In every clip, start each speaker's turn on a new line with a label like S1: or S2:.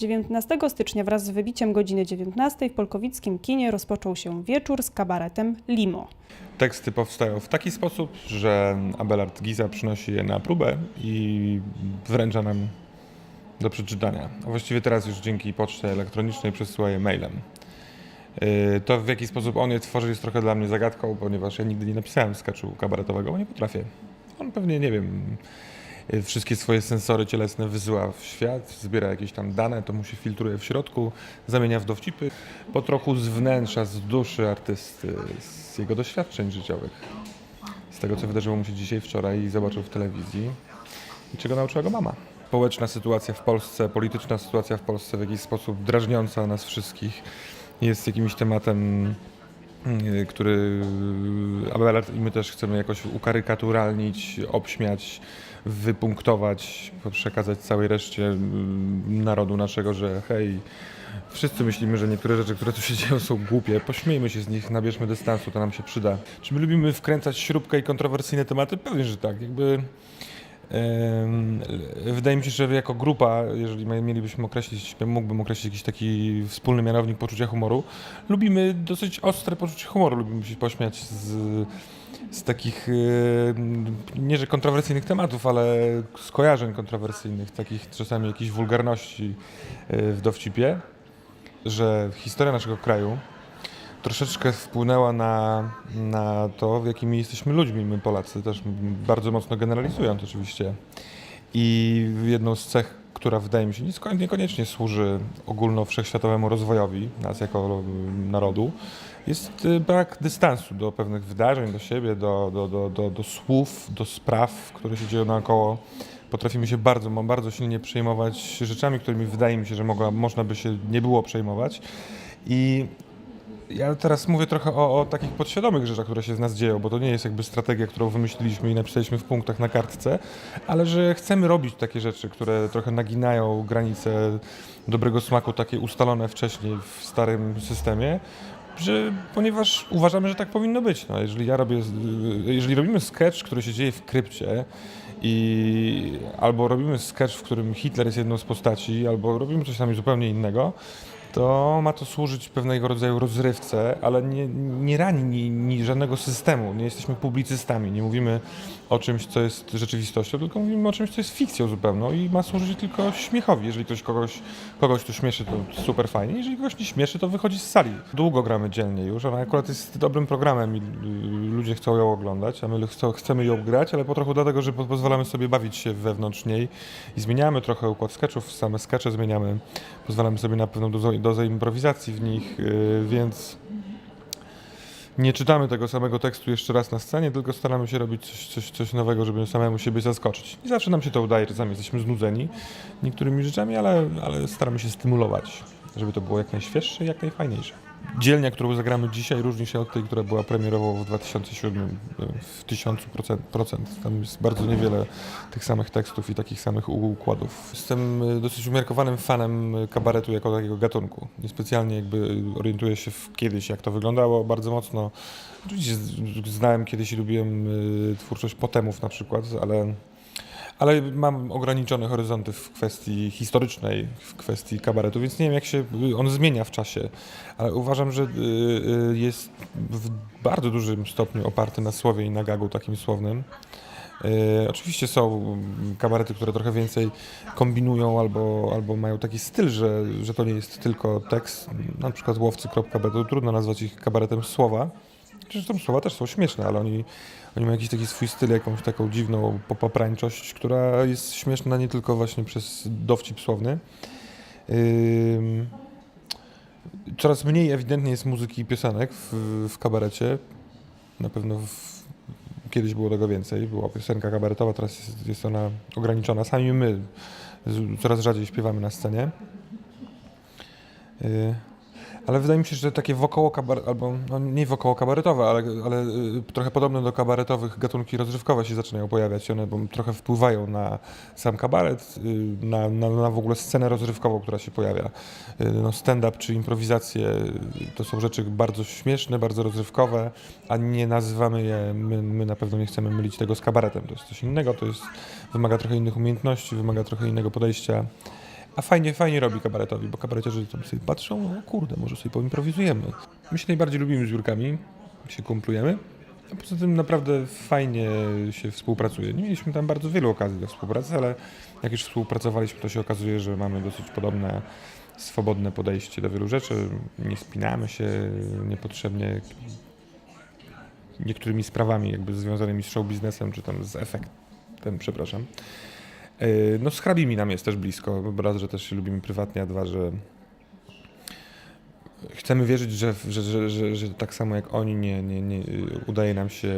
S1: 19 stycznia wraz z wybiciem godziny 19 w polkowickim kinie rozpoczął się wieczór z kabaretem Limo.
S2: Teksty powstają w taki sposób, że Abelard Giza przynosi je na próbę i wręcza nam do przeczytania. A właściwie teraz już dzięki poczcie elektronicznej przesyła je mailem. Yy, To w jaki sposób on je tworzy jest trochę dla mnie zagadką, ponieważ ja nigdy nie napisałem sketchu kabaretowego, bo nie potrafię. On pewnie, nie wiem, wszystkie swoje sensory cielesne wysyła w świat, zbiera jakieś tam dane, to mu się filtruje w środku, zamienia w dowcipy, po trochu z wnętrza, z duszy artysty, z jego doświadczeń życiowych, z tego, co wydarzyło mu się dzisiaj, wczoraj i zobaczył w telewizji. I czego nauczyła go mama. Społeczna sytuacja w Polsce, polityczna sytuacja w Polsce w jakiś sposób drażniąca nas wszystkich. Jest jakimś tematem, y, który Abelard i my też chcemy jakoś ukarykaturalnić, obśmiać, wypunktować, przekazać całej reszcie y, narodu naszego, że hej, wszyscy myślimy, że niektóre rzeczy, które tu się dzieją są głupie, pośmiejmy się z nich, nabierzmy dystansu, to nam się przyda. Czy my lubimy wkręcać śrubkę i kontrowersyjne tematy? Pewnie, że tak. Jakby Wydaje mi się, że jako grupa, jeżeli mielibyśmy określić, mógłbym określić jakiś taki wspólny mianownik poczucia humoru, lubimy dosyć ostre poczucie humoru, lubimy się pośmiać z, z takich, em, nie że kontrowersyjnych tematów, ale skojarzeń kontrowersyjnych, takich czasami jakichś wulgarności e, w dowcipie, że historia naszego kraju troszeczkę wpłynęła na, na to, w jakimi jesteśmy ludźmi, my Polacy, też bardzo mocno generalizując oczywiście. I jedną z cech, która wydaje mi się niekoniecznie służy ogólno wszechświatowemu rozwojowi nas jako narodu, jest y, brak dystansu do pewnych wydarzeń, do siebie, do, do, do, do, do słów, do spraw, które się dzieją naokoło. Potrafimy się bardzo, bardzo silnie przejmować rzeczami, którymi wydaje mi się, że mogła, można by się nie było przejmować. I ja teraz mówię trochę o, o takich podświadomych rzeczach, które się z nas dzieją, bo to nie jest jakby strategia, którą wymyśliliśmy i napisaliśmy w punktach na kartce, ale że chcemy robić takie rzeczy, które trochę naginają granice dobrego smaku, takie ustalone wcześniej w starym systemie, że, ponieważ uważamy, że tak powinno być. No, jeżeli ja robię, jeżeli robimy sketch, który się dzieje w krypcie, i albo robimy sketch, w którym Hitler jest jedną z postaci, albo robimy coś tam zupełnie innego, to ma to służyć pewnego rodzaju rozrywce, ale nie, nie rani ni, ni żadnego systemu. Nie jesteśmy publicystami, nie mówimy o czymś, co jest rzeczywistością, tylko mówimy o czymś, co jest fikcją zupełną i ma służyć tylko śmiechowi. Jeżeli ktoś kogoś, kogoś tu śmieszy, to super fajnie. Jeżeli kogoś nie śmieszy, to wychodzi z sali. Długo gramy dzielnie już, ona akurat jest dobrym programem i ludzie chcą ją oglądać, a my chcemy ją grać, ale po trochu dlatego, że po- pozwalamy sobie bawić się wewnątrz niej i zmieniamy trochę układ sketchów, same skecze zmieniamy, pozwalamy sobie na pewną dozę, dozę improwizacji w nich, yy, więc nie czytamy tego samego tekstu jeszcze raz na scenie, tylko staramy się robić coś, coś, coś nowego, żeby samemu siebie zaskoczyć. I zawsze nam się to udaje, czasami jesteśmy znudzeni niektórymi rzeczami, ale, ale staramy się stymulować, żeby to było jak najświeższe i jak najfajniejsze. Dzielnia, którą zagramy dzisiaj, różni się od tej, która była premierowo w 2007 y, w 1000%. procent. Tam jest bardzo niewiele tych samych tekstów i takich samych układów. Jestem y, dosyć umiarkowanym fanem y, kabaretu jako takiego gatunku. Niespecjalnie jakby orientuję się w kiedyś, jak to wyglądało bardzo mocno. Oczywiście znałem kiedyś i lubiłem y, twórczość potemów na przykład, ale ale mam ograniczone horyzonty w kwestii historycznej, w kwestii kabaretu, więc nie wiem, jak się on zmienia w czasie. Ale uważam, że y, y, jest w bardzo dużym stopniu oparty na słowie i na gagu takim słownym. Y, Oczywiście są kabarety, które trochę więcej kombinują albo, albo mają taki styl, że, że to nie jest tylko tekst. Na przykład łowcy.b to trudno nazwać ich kabaretem słowa. Zresztą słowa też są śmieszne, ale oni, oni mają jakiś taki swój styl, jakąś taką dziwną popaprańczość, która jest śmieszna nie tylko właśnie przez dowcip słowny. Coraz mniej ewidentnie jest muzyki i piosenek w, w kabarecie. Na pewno w, kiedyś było tego więcej. Była piosenka kabaretowa, teraz jest, jest ona ograniczona. Sami my coraz rzadziej śpiewamy na scenie. Y, ale wydaje mi się, że takie wokoło kabaret, albo no nie wokoło kabaretowe, ale, ale y, trochę podobne do kabaretowych gatunki rozrywkowe się zaczynają pojawiać. One trochę wpływają na sam kabaret, y, na, na, na w ogóle scenę rozrywkową, która się pojawia. Y, No stand-up czy improwizacje to są rzeczy bardzo śmieszne, bardzo rozrywkowe, a nie nazywamy je, my, my na pewno nie chcemy mylić tego z kabaretem. To jest coś innego, to jest, wymaga trochę innych umiejętności, wymaga trochę innego podejścia A fajnie, fajnie robi kabaretowi, bo kabareciarze tam sobie patrzą, o kurde, może sobie poimprowizujemy. My się najbardziej lubimy z Jurkami, się kumplujemy. A poza tym naprawdę fajnie się współpracuje. Nie mieliśmy tam bardzo wielu okazji do współpracy, ale jak już współpracowaliśmy, to się okazuje, że mamy dosyć podobne, swobodne podejście do wielu rzeczy. Nie spinamy się niepotrzebnie niektórymi sprawami jakby związanymi z show biznesem, czy tam z efektem, przepraszam. Yy, No z hrabimi nam jest też blisko, raz, że też się lubimy prywatnie, a dwa, że chcemy wierzyć, że, że, że, że, tak samo jak oni nie, nie, nie, udaje nam się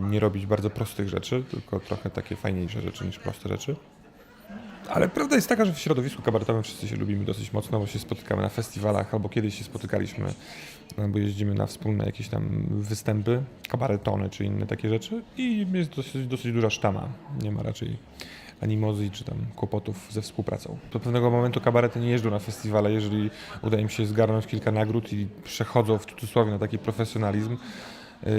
S2: nie robić bardzo prostych rzeczy, tylko trochę takie fajniejsze rzeczy niż proste rzeczy. Ale prawda jest taka, że w środowisku kabaretowym wszyscy się lubimy dosyć mocno, bo się spotykamy na festiwalach, albo kiedyś się spotykaliśmy, bo jeździmy na wspólne jakieś tam występy, kabaretony czy inne takie rzeczy i jest dosyć, dosyć duża sztama. Nie ma raczej animozji czy tam kłopotów ze współpracą. Do pewnego momentu kabarety nie jeżdżą na festiwale, jeżeli uda im się zgarnąć kilka nagród i przechodzą w cudzysłowie na taki profesjonalizm. Yy,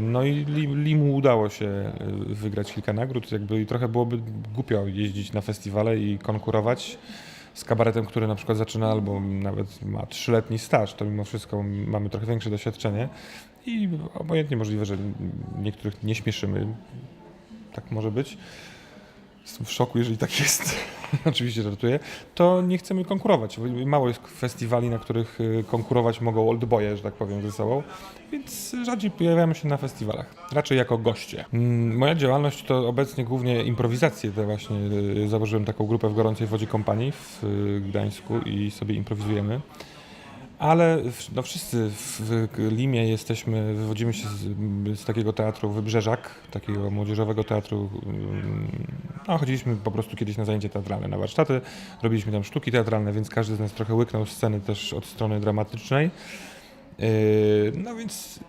S2: No i Li- Limu udało się yy, wygrać kilka nagród, jakby i trochę byłoby głupio jeździć na festiwale i konkurować z kabaretem, który na przykład zaczyna albo nawet ma trzyletni staż, to mimo wszystko mamy trochę większe doświadczenie i obojętnie możliwe, że niektórych nie śmieszymy, tak może być. Jestem w szoku, jeżeli tak jest. Oczywiście żartuję. To nie chcemy konkurować. Mało jest festiwali, na których y, konkurować mogą oldboye, że tak powiem, ze sobą, więc rzadziej pojawiamy się na festiwalach. Raczej jako goście. Mm, Moja działalność to obecnie głównie improwizacje. To właśnie y, założyłem taką grupę w Gorącej Wodzie Kompanii w y, Gdańsku i sobie improwizujemy. Ale no wszyscy w Limie jesteśmy, wywodzimy się z, z takiego teatru Wybrzeżak, takiego młodzieżowego teatru. No, chodziliśmy po prostu kiedyś na zajęcia teatralne, na warsztaty, robiliśmy tam sztuki teatralne, więc każdy z nas trochę łyknął sceny też od strony dramatycznej. Yy, No więc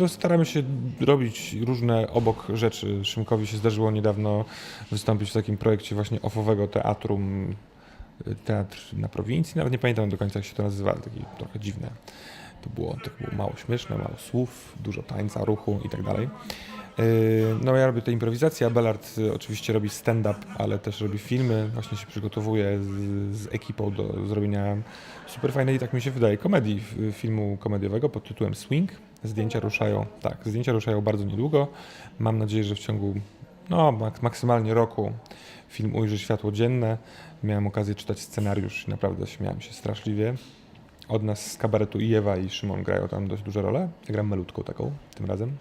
S2: yy, staramy się robić różne obok rzeczy. Szymkowi się zdarzyło niedawno wystąpić w takim projekcie właśnie ofowego teatru teatr na prowincji, nawet nie pamiętam do końca jak się to nazywa, ale taki trochę dziwne. To było, to było mało śmieszne, mało słów, dużo tańca, ruchu i tak dalej. Yy, No ja robię te improwizacje, a Bellard y, oczywiście robi stand-up, ale też robi filmy, właśnie się przygotowuje z, z ekipą do zrobienia super fajnej, tak mi się wydaje, komedii, filmu komediowego pod tytułem Swing. Zdjęcia ruszają, tak, zdjęcia ruszają bardzo niedługo. Mam nadzieję, że w ciągu no, mak- maksymalnie roku film ujrzy światło dzienne. Miałem okazję czytać scenariusz i naprawdę śmiałem się straszliwie. Od nas z kabaretu i Ewa i Szymon grają tam dość duże role. Ja gram malutką taką tym razem.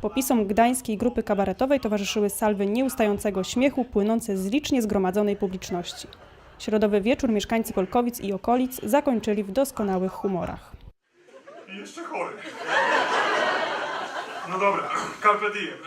S1: Popisom gdańskiej grupy kabaretowej towarzyszyły salwy nieustającego śmiechu płynące z licznie zgromadzonej publiczności. Środowy wieczór mieszkańcy Polkowic i okolic zakończyli w doskonałych humorach.
S3: I jeszcze chory. No dobra, carpe diem.